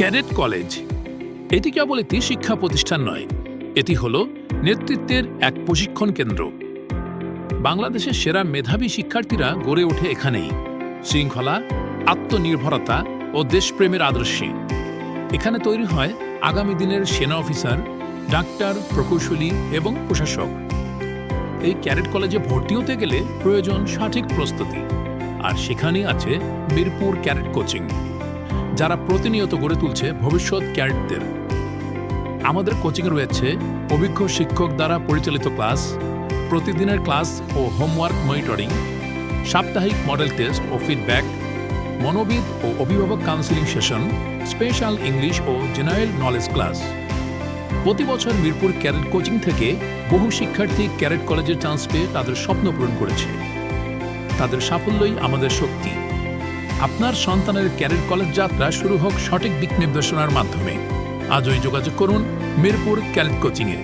Cadet college. এটি কেবল একটি শিক্ষা প্রতিষ্ঠান নয়, এটি হল নেতৃত্বের এক প্রশিক্ষণ কেন্দ্র। বাংলাদেশের সেরা মেধাবী শিক্ষার্থীরা গড়ে ওঠে এখানেই। শৃঙ্খলা, আত্মনির্ভরতা ও দেশপ্রেমের আদর্শে। এখানে তৈরি হয় আগামী দিনের সেনা অফিসার, ডাক্তার, প্রকৌশলী এবং প্রশাসক। এই ক্যাডেট কলেজে ভর্তি হতে গেলে প্রয়োজন সঠিক প্রস্তুতি। আর সেখানেই আছে মিরপুর ক্যাডেট কোচিং। যারা প্রতিনিয়ত গড়ে তুলছে ভবিষ্যৎ ক্যাডেটদের। আমাদের কোচিংয়ে রয়েছে অভিজ্ঞ শিক্ষক দ্বারা পরিচালিত ক্লাস, প্রতিদিনের ক্লাস ও হোমওয়ার্ক মনিটরিং, সাপ্তাহিক মডেল টেস্ট ও ফিডব্যাক, মনোবিদ ও অভিভাবক কাউন্সিলিং সেশন, স্পেশাল ইংলিশ ও জেনারেল নলেজ ক্লাস। প্রতি বছর মিরপুর ক্যারেট কোচিং থেকে বহু শিক্ষার্থী ক্যারেট কলেজের চান্স পেয়ে তাদের স্বপ্ন পূরণ করেছে। তাদের সাফল্যই আমাদের শক্তি। আপনার সন্তানের ক্যারিয়ার কলেজ যাত্রা শুরু হোক সঠিক দিক নির্দেশনার মাধ্যমে। আজই যোগাযোগ করুন মিরপুর ক্যালেট কোচিংয়ে।